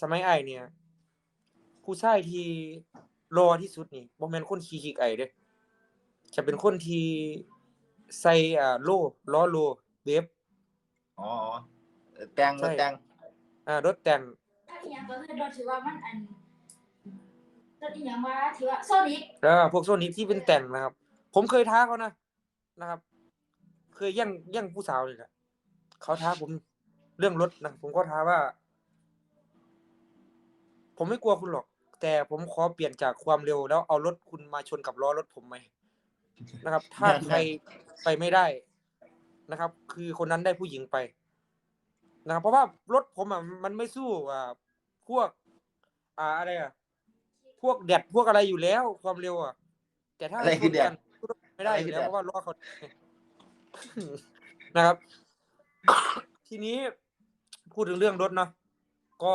สมัยไอ้ายเนี่ย ผู้ชายที่รอที่สุดนี่บ่แม่นคนขี้ขี้ไอ้เด้จะเป็นคนที่ใส่อ่าโลล้อโลเวฟ อ๋ออ๋อเออแต่งใช่รถแต่งอ่ารถแต่งถ้าอีหยังก็คือโดนถือว่ามันอันโดนอีหยังว่าถือว่าโซนิกแล้วพวกโซนิกที่เป็นแต่งนะครับ ผมเคยท้าเขานะนะครับ เคยแย่งแย่งผู้สาวเลยแหละเขาท้าผมเรื่องรถนะผมก็ท้าว่า ผมไม่กลัวคุณหรอก แต่ผมขอเปลี่ยนจากความเร็วแล้วเอารถคุณมาชนกับล้อรถผมไหมนะครับ ถ้าใครไปไม่ได้นะครับ คือคนนั้นได้ผู้หญิงไปนะครับเพราะว่ารถผมอะมันไม่สู้อ่าพวก อ่าอะไรอะพวกแดดพวกอะไรอยู่แล้ว ความเร็วอะ แต่ถ้าอะไรคือแดดชนกันไม่ได้อยู่แล้วอะไรคือแดดเพราะว่าล้อเขานะครับ ทีนี้พูดถึงเรื่องรถเนาะก็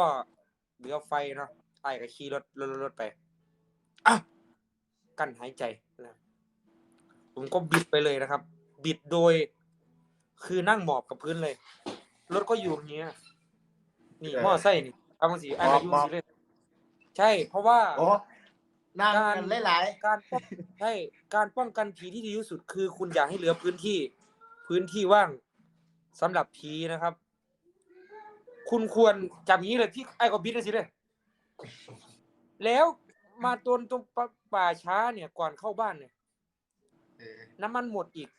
เหลือไฟเนาะไอ้ก็ขี่รถรถรถรถไปอะกั้นหายใจนะผมก็บิดไปเลยนะครับ บิดโดย คือนั่งหมอบกับพื้นเลย รถก็อยู่อย่างเงี้ย นี่เออมอไซค์นี่เอามาสีไอ้ก็อยู่หมอบสีเลยใช่ เพราะว่า โอ้นั่งการกันหลายการป้องใช่การป้องกันผีที่ดีที่สุดคือ คุณอยากให้เหลือพื้นที่ พื้นที่ว่างสำหรับผีนะครับ คุณควรจับอย่างนี้เลยพี่ไอ้ก็บิดเลยสิเลย แล้วมาตนตรงปป่าช้าเนี่ย ก่อนเข้าบ้านเนี่ยๆเออน้ำมันหมดอีก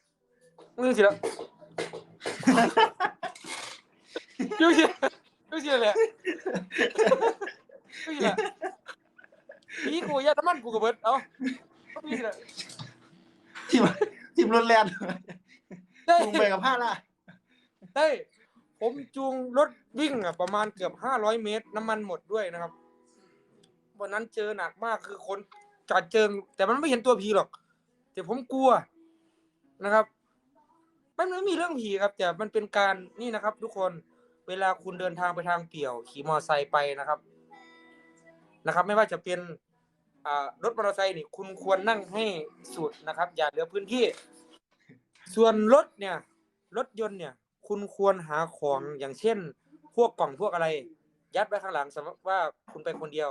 มึงสิละดูสิดูสิเลยดูสิละพี่กูยาน้ำมันกูกับเบิดเอ้าดูสิละทิมทิมรถแล่นได้ลงไปกับผ้าล่ะได้ ผมจูงรถวิ่งอะประมาณเกือบห้าร้อยเมตร น้ำมันหมดด้วยนะครับ วันนั้นเจอหนักมากคือคนจัดเจิง แต่มันไม่เห็นตัวผีหรอก แต่ผมกลัวนะครับมันไม่มีเรื่องผีครับ แต่มันเป็นการนี่นะครับ ทุกคนเวลาคุณเดินทางไปทางเปี่ยว ขี่มอเตอร์ไซค์ไปนะครับ นะครับ ไม่ว่าจะเป็นรถมอเตอร์ไซค์นี่คุณควรนั่งให้สุดนะครับ อย่าเหลือพื้นที่ ส่วนรถเนี่ย รถยนต์เนี่ย คุณควรหาของอย่างเช่น พวกกล่องพวกอะไร ยัดไว้ข้างหลังสมมติว่าคุณไปคนเดียว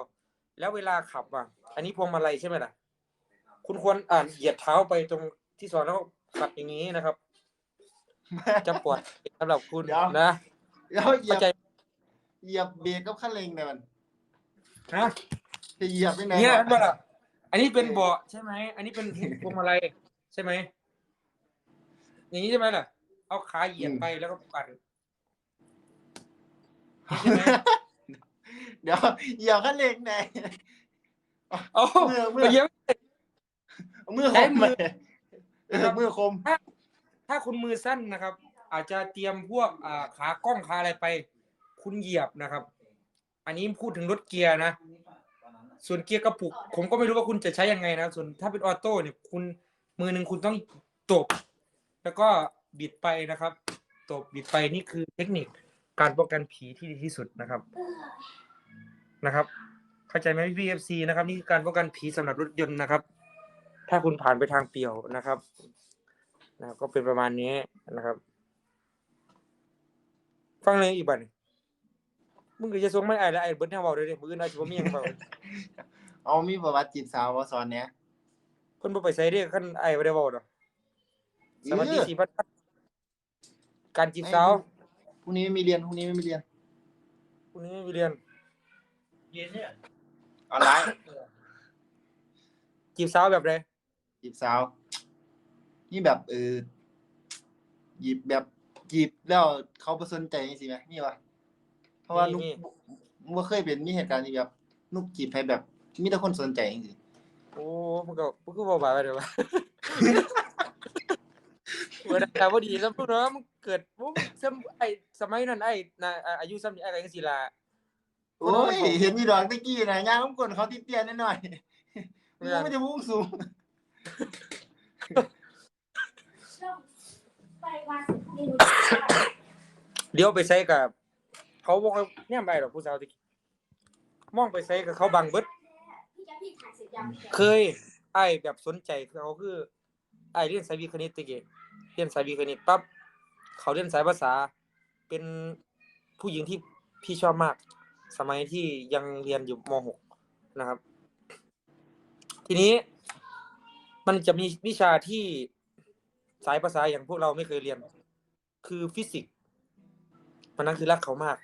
แล้วเวลาขับอะ อันนี้พวงมาลัยใช่ไหมล่ะ คุณควรอ่านเหยียดเท้าไปตรงที่สอนแล้วขับอย่างนี้นะครับ จะปลอดภัยสำหรับคุณเดี๋ยว นะแล้วเหยียเข้าบใจเหยียบเบรกกับคันเร่งเนี่ยมันฮะจะเหยียบไปไหนเนี่ยวะอันนั้นล่ะอันนี้เป็นเบาะใช่ไหม อันนี้เป็นพวงมาลัยใช่ไหม อย่างนี้ใช่ไหมล่ะ เอาขาเหยียดไปแล้วก็ปั่นใช่ไหมเดี๋ยวเหยียบคันเร่งไหนเอาเมื่อเมื่อไปเยี่ยมเอามือคใช้มมือเลยเออมือคมถ้าคุณมือสั้นนะครับ อาจจะเตรียมพวกอ่าขากล้องขาอะไรไป คุณเหยียบนะครับ อันนี้พูดถึงรถเกียร์นะส่วนเกียร์กระปุก ผมก็ไม่รู้ว่าคุณจะใช้ยังไงนะส่วนถ้าเป็นออโต้เนี่ยคุณมือหนึ่งคุณต้องตบ แล้วก็ บิดไปนะครับ ตบบิดไปนี่คือเทคนิคการป้องกันผีที่ดีที่สุดนะครับนะครับ เข้าใจไหมพี่เอฟซีนะครับ นี่คือการป้องกันผีสำหรับรถยนต์นะครับ ถ้าคุณผ่านไปทางเปี่ยวนะครับนะครับก็เป็นประมาณนี้นะครับฟังเลยอีกบัดนมึงก็จะส่งไม่ไอ้แล้วไอ้เบิร์ดแนวเบาเลยเด้มืออื่นอาจจะบ่มีหยังเบาเอามีประวัติจีบสาวว่าสอนเนี้ยเพิ่นบ่ไปใส่เด้คันไอ้บ่ได้เว้าดอกสวัสดีสี่พัน การจีบสาวพรุ่งนี้ไม่มีเรียนพรุ่งนี้ไม่มีเรียนคุณนี้ไม่มีเรียนเรียนเนี่ยออนไลน์จีบสาวแบบใดจีบสาว นี่แบบเออหยิบแบบจีบแล้วเขาประสนใจสิไหมนี่วะเพราะว่านุกว่าเคยเป็นมีเหตุการณ์ที่แบบนุกจีบใครแบบมีแต่คนสนใจจริงโอ้มันก็มันก็บ่บาไปเด้อวะเมื่อแต่บ่ดีซำพุ่นเนาะมัน เกิดปุ๊บซ้ำไอ้สมัยนั้นไอ้น่ะอ่าอายุซ้ำนี้ไอ้ก็จังซี่ล่ะๆโอ้ยเห็นมีดอกตะกี้นะย่างน้ำกลนเขาติดเตียนนิดหน่อยเพื่อนมันจะมุ่งสูงไปมาเมนูเดี๋ยวไปใส่กับเขาบ่ค่อยแนมไปดอกผู้สาวตะกี้มองไปใส่กับเขาบังเบิดพี่จะพี่ถ่ายเสร็จยังเคย ไอ้แบบสนใจคือเขาคือ ไอ้เรียนสายวิทย์คณิตตะกี้เรียนสายวิทย์คณิตปั๊บ เขาเรียนสายภาษา เป็นผู้หญิงที่พี่ชอบมาก สมัยที่ยังเรียนอยู่ม .6 นะครับ ทีนี้มันจะมีวิชาที่สายภาษาอย่างพวกเราไม่เคยเรียน คือฟิสิกส์มันนั้นคือรักเขามาก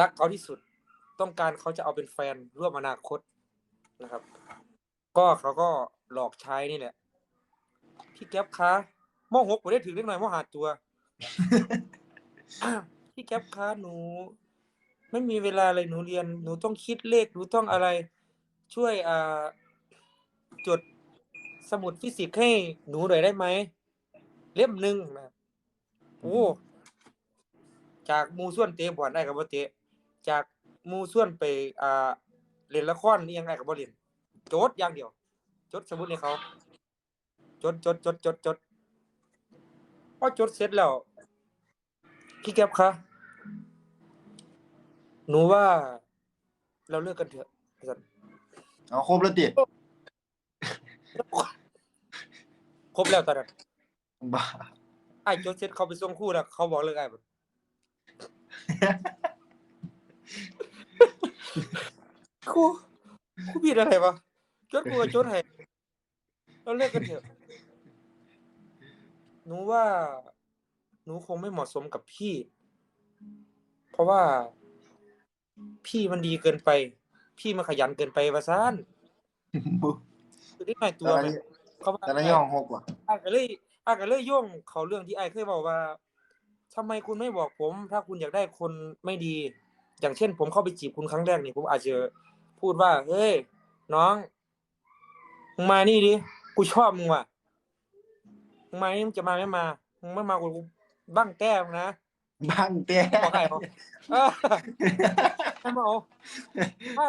รักเขาที่สุดต้องการเขาจะเอาเป็นแฟนร่วมอนาคตนะครับ ก็เขาก็หลอกใช้นี่แหละพี่แก๊ปคะมหกผมได้ถึงเล็กหน่อยมหาตัว พี่แก๊ปคะหนู ไม่มีเวลาเลยหนูเรียน หนูต้องคิดเลขหนูต้องอะไร ช่วยอ่าจดสมุดฟิสิกส์ให้หนูหน่อยได้ไหมเล่มหนึ่งนะโอ้จากมูส่วนเตะบอลได้กับบ่เตะจากมูส่วนไปอ่าเล่นละครนี่ยังไงกับบ่เล่นโจทย์อย่างเดียว จดสมุดให้เขา จดจดจดจดจด พอจดเสร็จแล้วพี่แก๊ปคะหนูว่า เราเลิกกันเถอะอาจารย์เอาครบแล้วติครบแล้วตอนนั้นบ้าไอ้โจทย์เสร็จเขาไปส่งครู่แล้วเขาบอกเลิกไอ้แบบครูครูผิดอะไรวะจดกูกับจดให้เราเลิกกันเถอะ หนูว่า หนูคงไม่เหมาะสมกับพี่ เพราะว่าพี่มันดีเกินไป พี่มันขยันเกินไปว่าซ่านคือได้หน่อยตตัอวนไหมนั้นเขาว่าตอนนั้นยังห้องหกว่ะอ้ายก็เลยอ้ายก็เลยโย่งเขาเรื่องที่ไอ้ายเคยบอกว่าทำไมคุณไม่บอกผม ถ้าคุณอยากได้คนไม่ดี อย่างเช่น ผมเข้าไปจีบคุณครั้งแรกนี่ผมอาจจะพูดว่าเฮ้ยน้องมึงมานี่ดิกูชอบมึงว่ะ มึงมานี่มึงจะมาไม่มามึงไม่มากูบ้างแต้มงนะบ้างแต่บอกไอ้เขาเออไม่มาเอาถ้า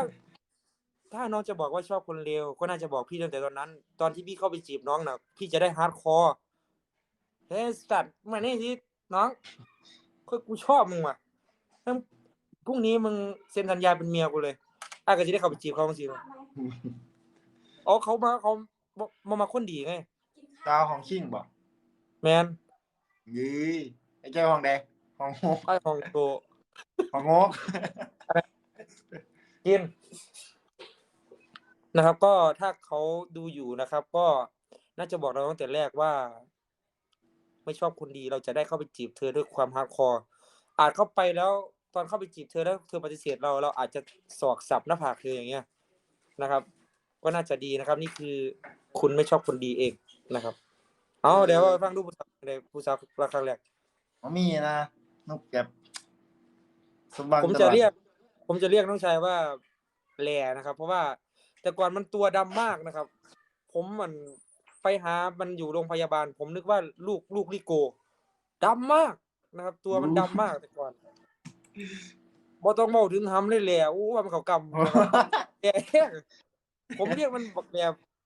ถ้าน้องจะบอกว่าชอบคนเลวก็น่าจะบอกพี่ตั้งแต่ตอนนั้น ตอนที่พี่เข้าไปจีบน้องน่ะ พี่จะได้ฮาร์ดคอร์เฮ้ยสัตว์มานี่สิน้องคือกูชอบมึงว่ะงั้นพรุ่งนี้มึงเซ็นสัญญาเป็นเมียกูเลยอ้ายก็จะได้เข้าไปจีบเขาบางทีอ๋อเขามาเขาบ่มามาคนดีไง ดาวของชิงบ่ แมนยี่ไอ้เจ้าห้องแดงห้องหกไอ้ของโตห้องหกกินนะครับ ก็ถ้าเขาดูอยู่นะครับ ก็น่าจะบอกเราตั้งแต่แรกว่า ไม่ชอบคนดีเราจะได้เข้าไปจีบเธอด้วยความฮาร์ดคอร์อาจเข้าไปแล้ว ตอนเข้าไปจีบเธอแล้วเธอปฏิเสธเราเราอาจจะสอกสับหน้าผากเธออย่างเงี้ยนะครับ ก็น่าจะดีนะครับ นี่คือคุณไม่ชอบคนดีเองนะครับ เอาเดี๋ยวฟังดูผู้สาวในผู้สาวราครั้งแรกมันมีนะนกแก็บสมบัติผมจะเรียก ผมจะเรียกน้องชายว่าแลนะครับ เพราะว่าแต่ก่อนมันตัวดำมากนะครับ ผมมันไปหามันอยู่โรงพยาบาล ผมนึกว่าลูกลูกลิโกดำมากนะครับ ตัวมันดำมากแต่ก่อนบ่ต้องเมาถึงทำเลยแหละอู้ว่ามันเขากำนะครับแหละผมเรียกมันบักแหล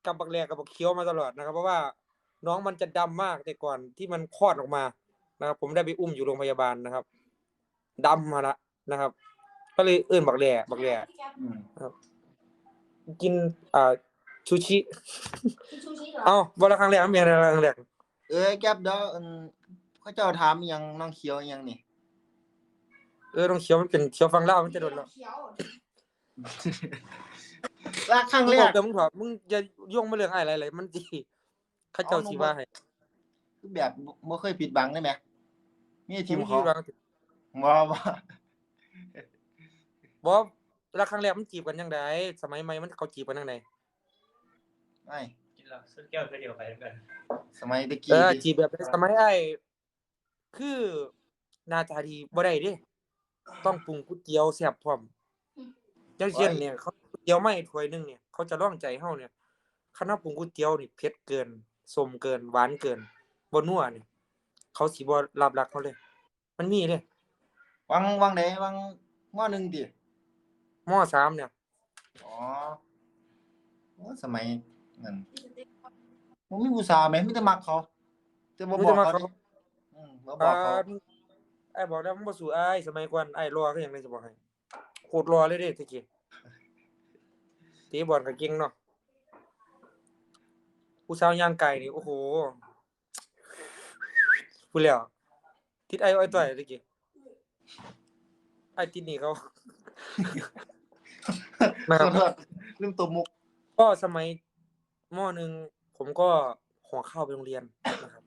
กับบักแหลกับบักเขียวมาตลอดนะครับ เพราะว่า น้องมันจะดำมากแต่ก่อนที่มันคลอดออกมานะครับ ผมได้ไปอุ้มอยู่โรงพยาบาลนะครับดำมาละนะครับ ก็เลยเอื้นบักแหลบักแหลอืมกินอ่าชูชิชูชีเหรอเอ้าวันละครั้งแรกมีอะไรครั้งแรกเอ้ยแก็บเดี๋ยวอันเขาเจ้าถามอิหยังน้องเขียวอิหยังนี่เออต้องเขียวมันเป็นเขียวฟังเล่าวมันจะโดนแล้วเขียวลากครั้งแรบอกกแต่มึงถอดมึงอย่าย่งมาเรื่องอะไรเลยมันจี เข้าเจ้าสีว่าให้คือแบบบ่บ่เคยผิดบังได้ไหมมีทีมมึงเขาคิดว่าบ่บ่บอกเวลาครั้งแรกมันจีบกันยังไงสมัยใหม่มันเขาจีบกันยังไงไอ้กินเหล้าสุดแก้วเพื่อเดียวไปด้วยกัน สมัยตะเอกี้อดิจีบแบบสมัยไอ้คือหน้าตาดีบ่ได้เดิต้องปรุงก๋วยเตี๋ยวแซ่บพร้อมอย่างเช่นเนี่ยเขาก๋วยเตี๋ยวไม่ถ้วยหนึงเนี่ยเขาจะร่องใจเฮาเนี่ยคณะปรุงก๋วยเตี๋ยวนี่เผ็ดเกิน ส้มเกินหวานเกินบ่นัวนี่เขาสิบ่รับรักเขาเลย มันมีเด้วังวังใดวังมหนึ่งติมสามเนี่ย อ๋อโอ้สมัยนั้นบ่มีผู้สาวแหมมีแต่มักเขาแต่บ่รู้บอกจะมาเขาเขา ดิอืมบ่บอกเขาอ่าไอ้บอกแล้วมึงบ่สู้อ้ายสมัยก่อนไอ้รอคือหยังไงจะบอกให้โคตรรอเลยเด้ตะกี้ตีบอลก็เก่งเนาะ ผู้สาวย่างไก่นี่โอ้โหพูดแล้วติดไอ้ไอ้ต่อยตะกี้ไอ้ติดนี่เขานะครับขอโทษลืมตัวมุก ก็สมัยมหนึ่งผมก็ห่อข้าวไปโรงเรียนนะครับ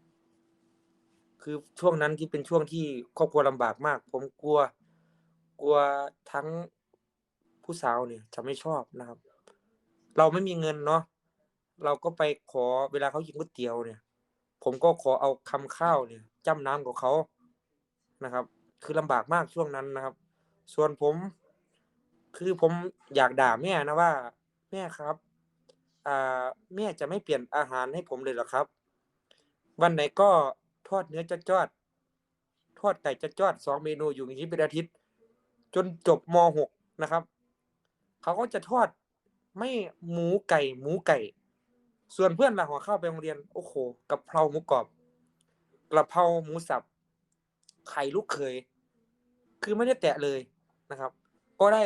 คือช่วงนั้นที่เป็นช่วงที่ครอบครัวลำบากมาก ผมกลัว กลัวทั้งผู้สาวเนี่ย จะไม่ชอบนะครับ เราไม่มีเงินเนาะ เราก็ไปขอเวลาเขากินก๋วยเตี๋ยวเนี่ย ผมก็ขอเอาคำข้าวเนี่ยจ้ำน้ำของเขานะครับ คือลำบากมากช่วงนั้นนะครับ ส่วนผม คือผมอยากด่าแม่นะว่า แม่ครับ อ่าแม่จะไม่เปลี่ยนอาหารให้ผมเลยหรอครับ วันไหนก็ทอดเนื้อจอดทอดไก่จอดสองเมนูอยู่อย่างนี้เป็นอาทิตย์ จนจบมหกนะครับ เขาก็จะทอดไม่หมูไก่ หมูไก่ ส่วนเพื่อนมาหัวข้าวไปโรงเรียน โอ้โหกะเพราหมูกรอบกระเพราหมูสับไข่ลูกเขยคือไม่ได้แตะเลยนะครับ ก็ได้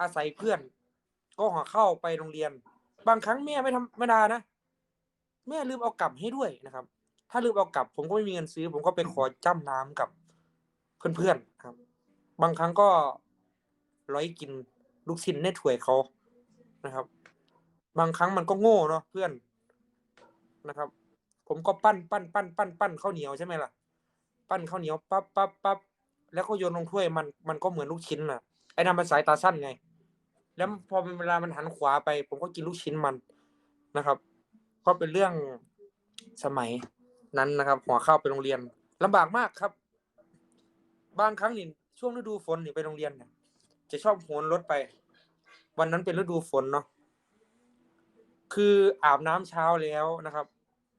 อาศัยเพื่อน ก็ห่อข้าไปโรงเรียน บางครั้งแม่ไม่ธรรมดานะแม่ลืมเอากลับให้ด้วยนะครับ ถ้าลืมเอากลับ ผมก็ไม่มีเงินซื้อ ผมก็ไปขอจ้ำน้ำกับเพื่อนๆครับ บางครั้งก็ร้อยกินลูกชิ้นในถ้วยเขานะครับ บางครั้งมันก็โง่เนาะเพื่อนนะครับ ผมก็ปั้นปั้นปั้นปั้นปั้นข้าวเหนียวใช่ไหมล่ะ ปั้นข้าวเหนียวปั๊บปั๊บปั๊บแล้วก็โยนลงถ้วยมันมันก็เหมือนลูกชิ้นน่ะไอ้นั่นมันสายตาสั้นไง แล้วพอเวลามันหันขวาไป ผมก็กินลูกชิ้นมันนะครับ ก็เป็นเรื่องสมัยนั้นนะครับหัวข้าวไปโรงเรียนลำบากมากครับ บางครั้งนี่ช่วงฤดูฝนนี่ไปโรงเรียนเนี่ยจะชอบโหนรถไป วันนั้นเป็นฤดูฝนเนาะ คืออาบน้ำเช้าแล้วนะครับ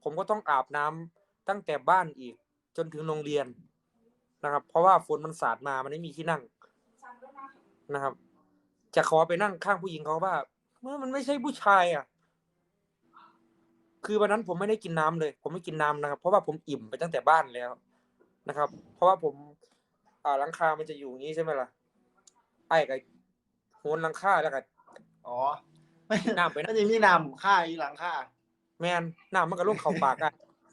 ผมก็ต้องอาบน้ำตั้งแต่บ้านอีก จนถึงโรงเรียนนะครับ เพราะว่าฝนมันสาดมามันไม่มีที่นั่งนะครับ จะขอไปนั่งข้างผู้หญิงเขาว่าเมื่อมันไม่ใช่ผู้ชายอะ คือวันนั้นผมไม่ได้กินน้ำเลย ผมไม่กินน้ำนะครับ เพราะว่าผมอิ่มไปตั้งแต่บ้านแล้วนะครับ เพราะว่าผมอ่าหลังคามันจะอยู่อย่างนี้ใช่ไหมล่ะไอ้กับโหนหลังคาแล้วก็อ๋อ ไม่น้ำไปมันะนจะมีน้ำค่าอยู่หลังค่าแมนน้ำมันก็ลงเข่าปากอะ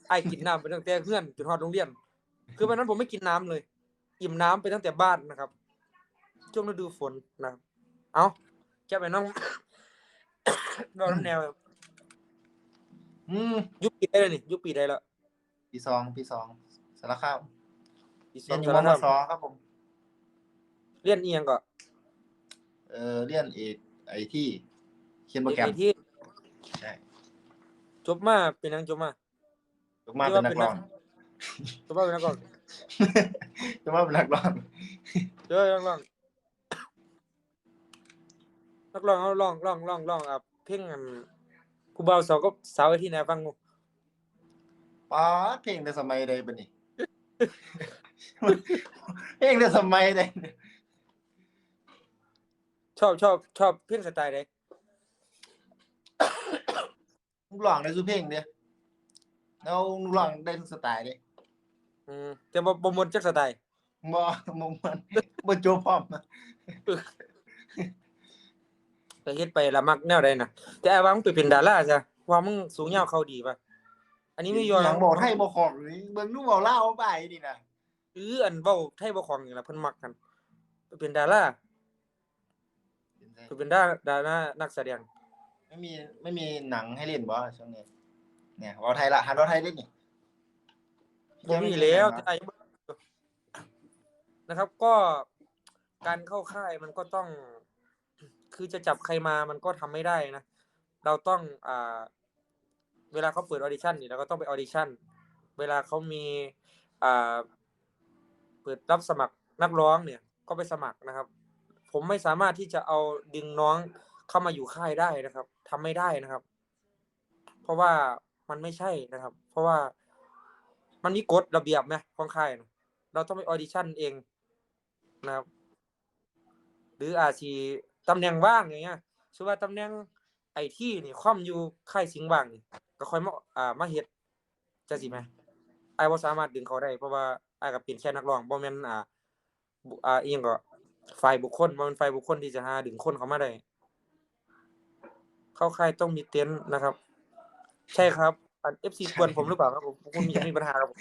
ไอ้กินน้ำไปตั้งแต่เพื่อนจนฮอดโรงเรียน คือวันนั้นผมไม่กินน้ำเลย อิ่มน้ำไปตั้งแต่บ้านนะครับ ช่วงฤดูฝนนะครับเอาแค่ไปน้องนอนน้ำแนวอืมยุคปีได้เลยนี่ยุคปีได้แล้วปีสองปีสองสารคามปีสเรีอยงนอยู่สามรมคามสครับผม เรียนเอียงก็เออเรียนเอกไอที่เขียนโปรแกรมเอกที่ใช่จบมาเป็นนังจบมาจบมาเป็นนักร้องจบมาเป็นนักร้องจบมาเป็นนักร้องเจอนักร้องนักร้องเอาร้องร้องร้องร้องอะเพลงอันกูเบาสาวก็สาวไอ้ที่ไหนฟังงูป๊าดเพลงแต่สมัยใดปะนี่เพลงแต่สมัยใดชอบชอบชอบเพลงสไตล์ใด ลูกหลองได้สุเพลงเดียแล้วลูกหลองได้ทุกสไตล์เด้อืมแต่บ่บ่มวนจักสไตล์บ่มงมันบ่จบพร้อมนะแต่เฮ็ดไปละมักแนวใดน่ะแต่ไอ้ว่ามึงไปเป็นดาราจ้ะว่ามึงสูงยาวเขาดีป่ะอันนี้ไม่ยอมหยังบอกให้บ่ของนี่เบิ่งดูเว้าลาวไปนี่นะเอออันเว้าไทยบ่คล่องนี่ล่ะเพิ่นมักกันไปเป็นดาราไปเป็นดาดารานักแสดง ไม่มีไม่มีหนังให้เล่นบ่ช่วงนี้ เนี่ยเว้าไทยละหันเว้าไทยเล่นนี่บ่มีแล้วไทยนะครับ ก็การเข้าค่ายมันก็ต้อง คือจะจับใครมามันก็ทำไม่ได้นะ เราต้องอ่า เวลาเขาเปิดออดิชั่นนี่เราก็ต้องไปออดิชั่น เวลาเขามีอ่าเปิดรับสมัครนักร้องเนี่ย ก็ไปสมัครนะครับ ผมไม่สามารถที่จะเอาดึงน้อง เข้ามาอยู่ค่ายได้นะครับทำไม่ได้นะครับ เพราะว่ามันไม่ใช่นะครับ เพราะว่ามันมีกฎระเบียบไหมของค่ายนะเราต้องไปออดิชั่นเองนะครับ หรืออาชีตำแหน่งว่างอย่างเงี้ยชื่อว่าตำแหน่งไอที่นี่คว่ำอยู่ค่ายสิงห์ว่างก็ค่อยมาอ่ามาเฮ็ดจะสิไหมไอ้ายบ่สามารถดึงเขาได้ เพราะว่าไอ้ายก็เป็นแค่นักร้องบ่แม่นอ่าอ่าอีหยังก็ฝ่ายบุคคลบ่แม่นฝ่ายบุคคลที่จะหาดึงคนเขามาได้ เข้าค่ายต้องมีเต็นท์นะครับ ใช่ครับ อัน FC กวนผมหรือเปล่าครับผมคุณมีมีปัญหาครับผม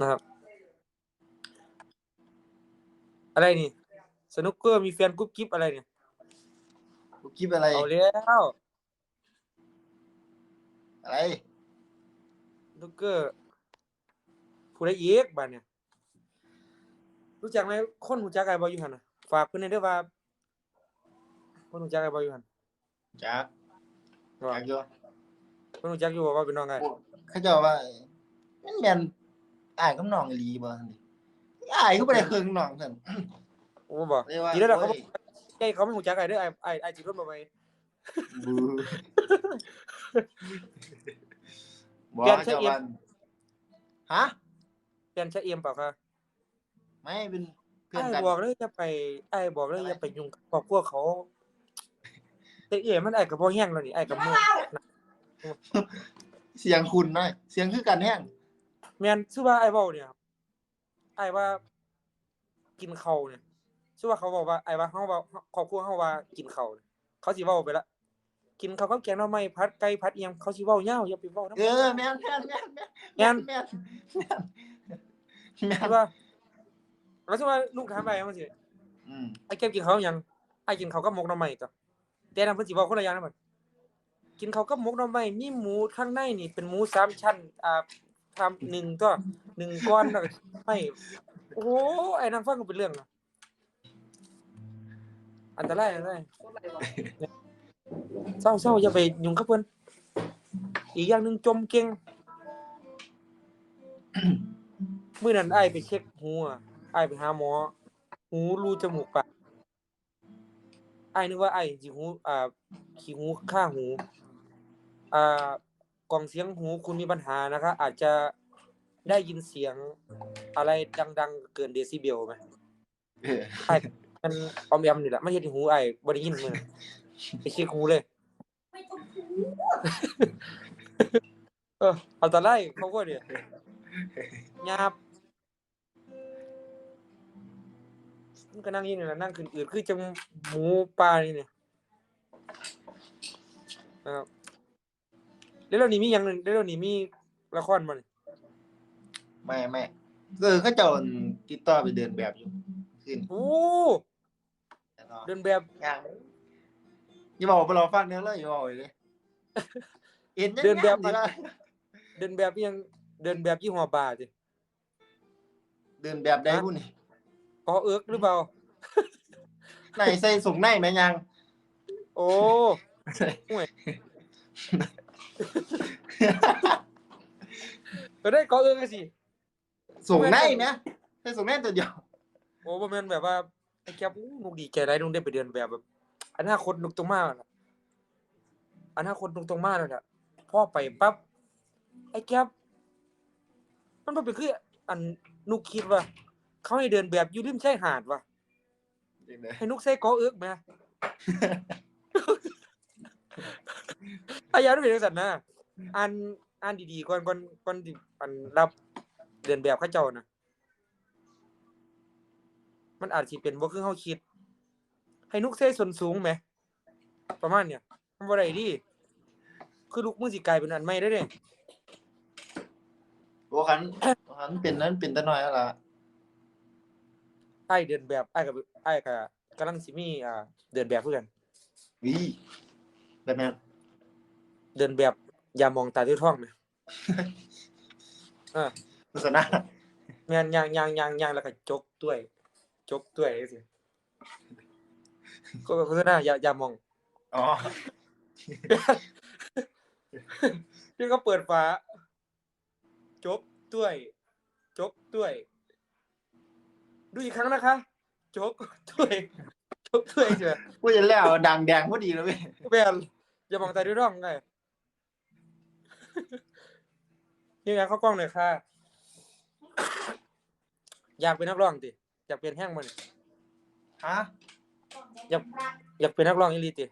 นะครับ อะไรนี่สนุกเกอร์มีแฟนกุ๊บกิ๊บอะไรเนี่ยกูคิดอะไร เอาแล้วอะไร สนุกเกอร์ผู้ใดอีกบ้านเนี่ย รู้จักไหมคนหูจักไอ้บอยอยู่หันน่ะฝากเพิ่นให้ด้วยว่า คนหูจักไอ้บอยอยู่หันจักจักอยู่คนหูจักอยู่ว่าเป็นน้องไงเขาเจะว่ามันแม่นอ้ายกับน้องอีหลีบ่ซั่นดิอ้ายก็บ่ได้เคิงน้องซั่นโอ้บอกเรียกว่าทีแล้วเขาโอ้ยใกล้เขาไม่หูจักไอ้เด้อไอ้ไอ้ไอ้จิรถมาไหมบูบ่แกนเช็คเจ้าอินวันฮะแฟนชะเอียมเปล่าคะไม่เป็นเพื่อนไอ้กันบอกเลยอย่าไปไอ้บอกเลยอย่าไปยุ่งกับครอบครัวเขา แต่เอ๋มันไอ้กับพ่อแห้งแล้วนี่ไอ้กับมือเสียงคุณหน่อยเสียงคือกันแห้งแม่นชื่อว่าไอ้เว้าเนี่ยครับไอ้ว่า กินข้าวเนี่ยชื่อว่าเขาบอกว่าไอ้ว่าเฮาว่าครอบครัวเฮาว่ากินข้าวเนี่ยเขาสิเว้าไปละกินข้าวกับแกงหน่อไม้ผัดไก่ผัดอีหยังเขาสิเว้ายาวอย่าไปเว้านำเออแม่นแม่นแม่นแม่นแม่นแม่นแม่นแม่ใช่นป่ะแล้วใช่ว่าลูกถามไปมันสิอืมไอ้แก้วกินข้าวหยังไอ้กินข้าวกับหมกหน่อไม้จ้ะ แต่นำเพิ่นสิเว้าคนละอย่างนะมันกินเขาวกับหมกหน่อไม้มีหมูข้างในนี่เป็นหมูสามชั้นอ่าทำหนึ่งตัวหนึ่งก้อนแล้วก็ไม่โอ้โหไอ้นางฟังก็เป็นเรื่องอะอันตรายอันตรายเศร้าเศร้าอย่าไปยุ่งกับเพิ่อนอีกอย่างหนึ่งจมเก่งมื้อนั้นไอ้ายไปเช็คหูอะอ้ายไปหาหมอ หูรูจมูกปาก อ้ายนึกว่าอ้ายสิหูอ่าขี้หูข้างหู อ่ากล่องเสียงหูคุณมีปัญหานะคะ อาจจะได้ยินเสียงอะไรดัง ๆ เกินเดซิเบลไหมเอออ้ายมันออมแอมนี่แหละไม่เฮ็ดให้หูอ้ายบ่ได้ยินมื้อนั้นไปเช็คหูเลยไม่ต้องพูดเออเอาแต่ไล่เขาก็เนี่ยหยาบ มันก็นั่งอยินนี่แหละนั่งขึ้นอืดคือจังหมูปลานี่เนี่ยนะครับแล้วเรานี่มีอย่างหนึ่งแล้วเรานี่มีละครมันไม่ไม่เออเขาเจ้าติดต่อไปเดินแบบอยู่ขึ้นโอ้แต่เนาะเดินแบบยังอย่าบอกว่าเราฟังเนื้อเลยอย่าบอกเลยเอ็นยังเดินแบบดีละเดินแบบยังเดินแบบยี่ห้อบาสิเดินแบบได้บุ่น กอเอิกหรือเปล่า ไหนใส่ส่งในไหมยัง โอ้ห่วยก็ได้กอเอิกก็สิส่งในไหมใส่ส่งในตัวเดียวโอ้บ่แม่นแบบว่าไอ้แก๊ปอู้นุกดีใจไรนุกได้ไปเดินแบบแบบอนาคตนุกตรงมากน่ะอนาคตนุกตรงมากแล้วน่ะพ่อไปปั๊บไอ้แก๊ปมันบ่เป็นคืออันนุกคิดว่า เขาให้เดินแบบอยู่ริมชายหาดว่ะให้นุกใส่กอเอิกแหมอายานุเป็นจังซั่นนะอ่านอ่านดีๆก่อนก่อนก่อนที่อันรับเดินแบบเขาเจ้านะมันอาจสิเป็นบ่คือเฮาคิด ให้นุกเซส่วนสูงไหมประมาณเนี้ยมันบ่ได้ดิคือลูกมึงสิกลายเป็นอันใหม่ได้เด้ โอ้ขันขันเป็นนั้นเป็นตะน้อยแล้วล่ะ อ้ายเดินแบบอ้ายกับอ้ายก็กำลังสิมีอ่าเดินแบบคือกันวิแบบนั้นเดินแบบอย่ามองตาด้วยท้องไหมอ่าโฆษณาแม่นย่างย่างย่างย่างแล้วก็จกด้วย จกด้วยจังซี่ก็โฆษณาอย่าอย่ามองอ๋อพี่ก็เปิดฝาจกด้วยจกด้วย ดูอีกครั้งนะคะจกด้วยจกด้วยเถอะพูดจะแล้วดังแดงพอดีเลยเว้ยแบนอย่ามองตาด้วยร่องไงนี่ไงเข้ากล้องหน่อยค่ะ อยากเป็นนักร้องติอยากเป็นแห้งมันฮะยับอยากเป็นนักร้องอีหลีติ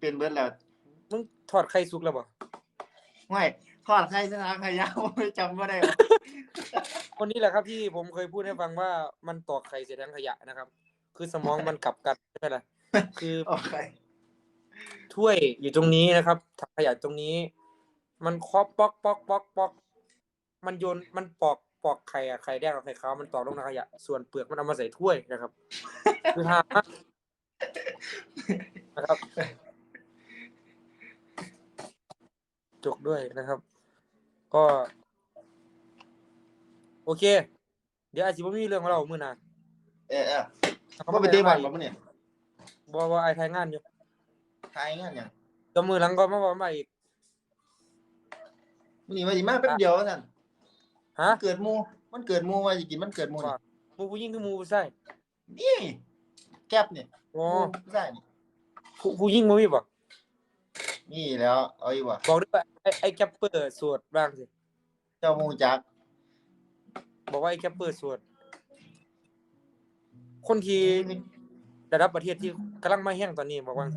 เป็นเบิร์ดแล้วมึงถอดไข่สุกแล้วบ่ไม่ทอดไข่ชนะไข่ยาวไม่จำไม่ได้วะ คนนี้แหละครับที่ผมเคยพูดให้ฟังว่ามันตอกไข่เสียทั้งขยะนะครับ คือสมองมันกลับกันใช่ไหมล่ะคือโอเคถ้วยอยู่ตรงนี้นะครับถังขยะตรงนี้ มันเคาะป๊อกป๊อกป๊อกป๊อก มันโยนมันปอกปอกไข่อะไข่แดงกับไข่ขาวมันตอกลงในขยะ ส่วนเปลือกมันเอามาใส่ถ้วยนะครับ คือหามากนะครับจกด้วยนะครับ ก็ โอเค เดี๋ยวอาจจะไม่มีเรื่องของเรามื้อหน้าเออเออว่าไปเตะบอลบ่มื้อเนี่ยบ่บ่ไอ้ทายงานอยู่ทายงานหยังเดี๋ยวมือหลังก็มาบอกมาอีกมื้อนี้ว่าสิมาแป๊บเดียวว่าซั่นฮะมันเกิดหมู่มันเกิดหมู่ว่าสิกินมันเกิดหมู่นี่หมูผู้หญิงคือหมูผู้ชายนี่แก๊บนี่อ๋อผู้ชายนี่ผู้ผู้หญิงบ่มีบ่นี่แล้ว เอาอีกว่ะบอกด้วยว่าไอ้ไอ้แกปเปอร์สวดบ้างสิเจ้าหมู่จัก บอกว่าไอ้แกปเปอร์สวดคนที่ระดับประเทศที่กำลังมาแห้งตอนนี้บอกว่า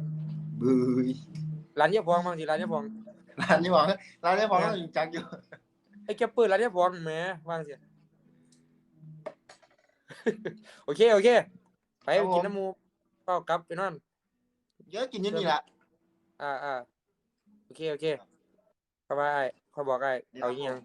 บื้ยร้านยาพองบางสิร้านยาพองร้านนี้บอกร้านนี้บอกว่าจักอยู่ไอ้แกปเปอร์ร้านยาพองแหมว่างสิโอเค โอเค ไปกินน้ำหมูเป้ากลับไปนอนเยอะกินอยู่นี่ล่ะอ่าอ่าโอเค โอเคเข้ามาไอ้เขาบอกไอ้เอาอีหยัง